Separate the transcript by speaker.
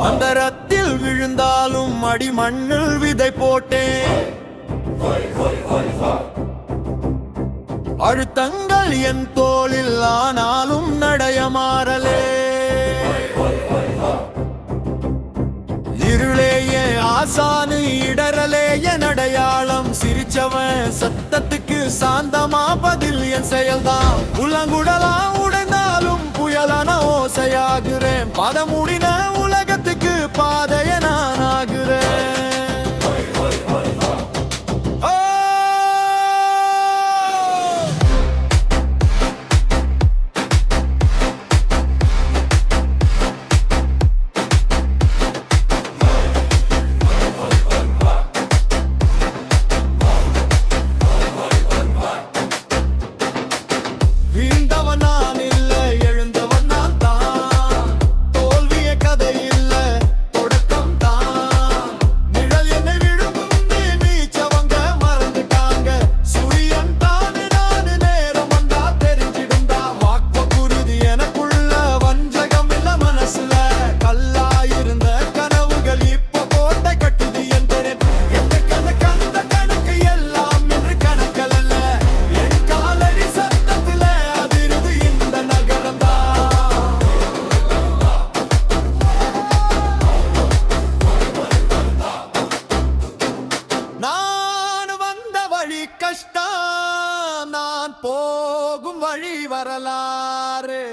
Speaker 1: அந்தரத்தில் விழுந்தாலும் அடிமண்ணில் விதை போட்டேன். அழுத்தங்கள் என் தோளில் ஆனாலும் நடையமாறலே இருளேயே ஆசானு இடரலேயே நடையாளம் சிரிச்சவன் சத்தத்து சாந்தமா பதில் என் செயல்தான். உள்ளங்குடலாம் உடைந்தாலும் புயலான ஓசையாகிறேன். பதமுடின கஷ்டம் நான் போகும் வழி வரலாறு.